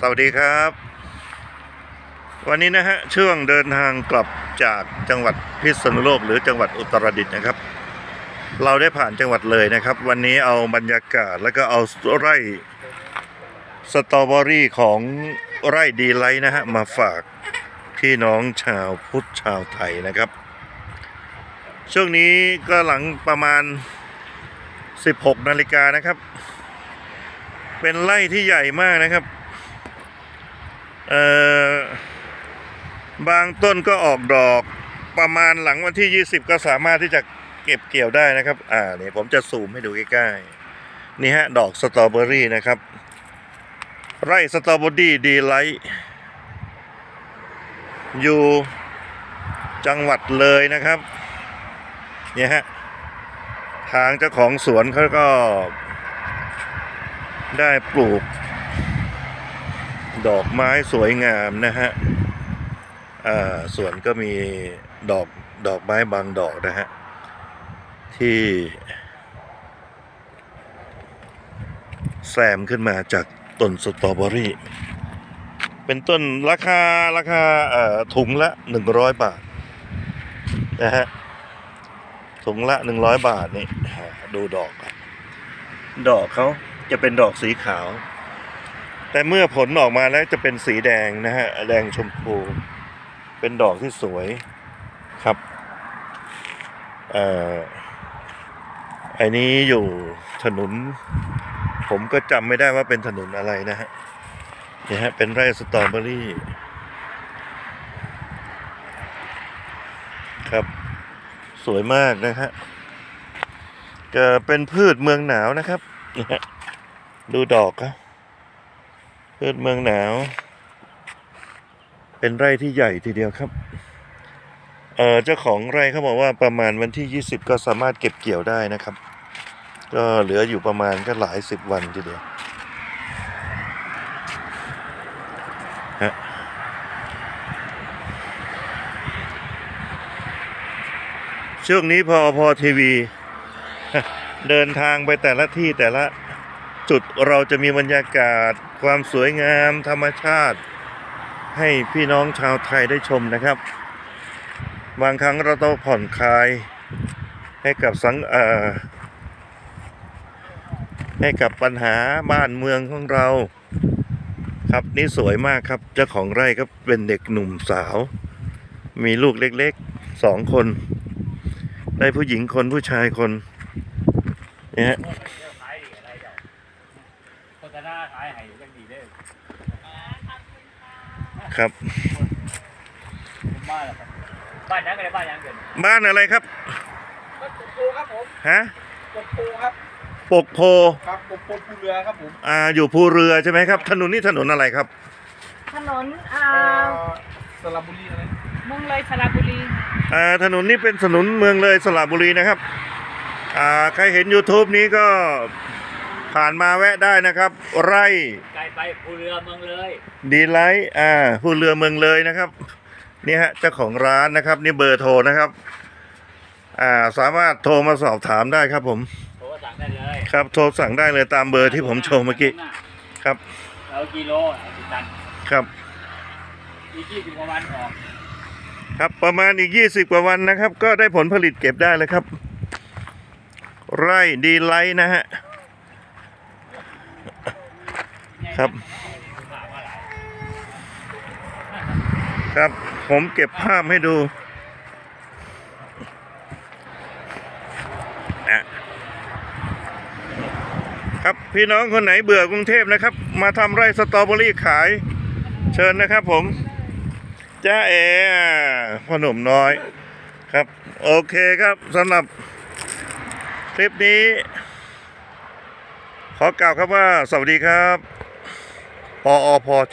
สวัสดีครับ วันนี้นะฮะช่วงเดินทางกลับจากจังหวัดพิษณุโลกหรือจังหวัดอุตรดิตถ์นะครับ เราได้ผ่านจังหวัดเลยนะครับ วันนี้เอาบรรยากาศแล้วก็เอาไร่สตรอเบอรี่ของไร่ดีไลท์นะฮะมาฝากพี่น้องชาวพุทธชาวไทยนะครับ ช่วงนี้ก็หลังประมาณ 16 นาฬิกานะครับ เป็นไร่ที่ใหญ่มากนะครับ เอ่อบางต้นก็ออกดอกประมาณหลังวันที่ 20 ก็สามารถที่จะเก็บเกี่ยวได้นะครับ อ่าเนี่ยผมจะซูมให้ดูใกล้ๆ นี่ฮะ ดอกสตรอเบอรี่นะครับ ไร่สตรอเบอรี่ดีไลท์อยู่จังหวัดเลยนะครับ เนี่ยฮะ ทางเจ้าของสวนเขาก็ได้ปลูก ดอกไม้สวยงามนะฮะอ่าสวนก็มีดอกดอกไม้บางดอกนะฮะ ที่แซมขึ้นมาจากต้นสตรอเบอรี่ เป็นต้นราคาราคาเอ่อถุงละหนึ่งร้อยบาทนะฮะถุงละหนึ่งร้อยบาทนี่ดูดอก ดอกเขาจะเป็นดอกสีขาว แต่เมื่อผลออกมาแล้วจะเป็นสีแดงนะฮะ แดงชมพู เป็นดอกที่สวยครับเอ่อไอนี้อยู่ถนน ผมก็จำไม่ได้ว่าเป็นถนนอะไรนะฮะนี่ฮะ เป็นไร่สตรอเบอรี่ ครับ สวยมากนะฮะก็เป็นพืชเมืองหนาวนะครับ ดูดอกครับ พืชเมืองหนาว เป็นไร่ที่ใหญ่ทีเดียวครับ เออเจ้าของไร่เขาบอกว่าประมาณวันที่ 20 ก็สามารถเก็บเกี่ยวได้นะครับ ก็เหลืออยู่ประมาณก็หลายสิบวันทีเดียวฮะช่วงนี้พอพอทีวี เดินทางไปแต่ละที่แต่ละ จุดเราจะมีบรรยากาศความสวยงามธรรมชาติ ให้พี่น้องชาวไทยได้ชมนะครับ บางครั้งเราต้องผ่อนคลาย ให้กับสังเออให้กับปัญหาบ้านเมืองของเรา ครับนี่สวยมากครับ เจ้าของไร่ก็เป็นเด็กหนุ่มสาว มีลูกเล็กๆสองคน ได้ผู้หญิงคนผู้ชายคนเนี่ยฮะ ขายดีอะไรเดี๋ยว โฆษณาขายให้ยังดีเด้อครับผมบ้านแล้วครับบ้านยังไงบ้านยังเกินบ้านอะไรครับกดโพครับผมฮะกดโพครับปกโพครับกดโพภูเรือครับผมอ่าอยู่ภูเรือใช่ไหมครับ ถนนนี่ถนนอะไรครับ ถนนอ่าเอ่อสระบุรีอะไรเมืองเลยสระบุรีอ่าถนนนี้เป็นถนนเมืองเลยสระบุรีนะครับอ่าใครเห็น YouTube นี้ก็ ผ่านมาแวะได้นะครับ ไร่ไกลไปภูเรือเมืองเลย ดีไลท์อ่าผู้เรือเมืองเลยนะครับ นี่ฮะเจ้าของร้านนะครับ นี่เบอร์โทรนะครับ อ่าสามารถโทรมาสอบถามได้ครับผม โทรสั่งได้เลยครับโทรสั่งได้เลยตามเบอร์ที่ผมโชว์เมื่อกี้ครับเอากิโลเอากี่ตันครับ อีกยี่สิบกว่าวันออกครับประมาณอีก 20 กว่าวันนะครับ ก็ได้ผลผลิตเก็บได้แล้วครับ ไร่ดีไลท์นะฮะ ครับ ครับผมเก็บภาพให้ดูอะครับพี่น้องคนไหนเบื่อกรุงเทพนะครับ มาทำไร่สตรอเบอรี่ขาย เชิญนะครับผมจ้าเอพ่อหนุ่มน้อยครับ โอเคครับสำหรับคลิปนี้ ขอกล่าวครับว่าสวัสดีครับ พออพอที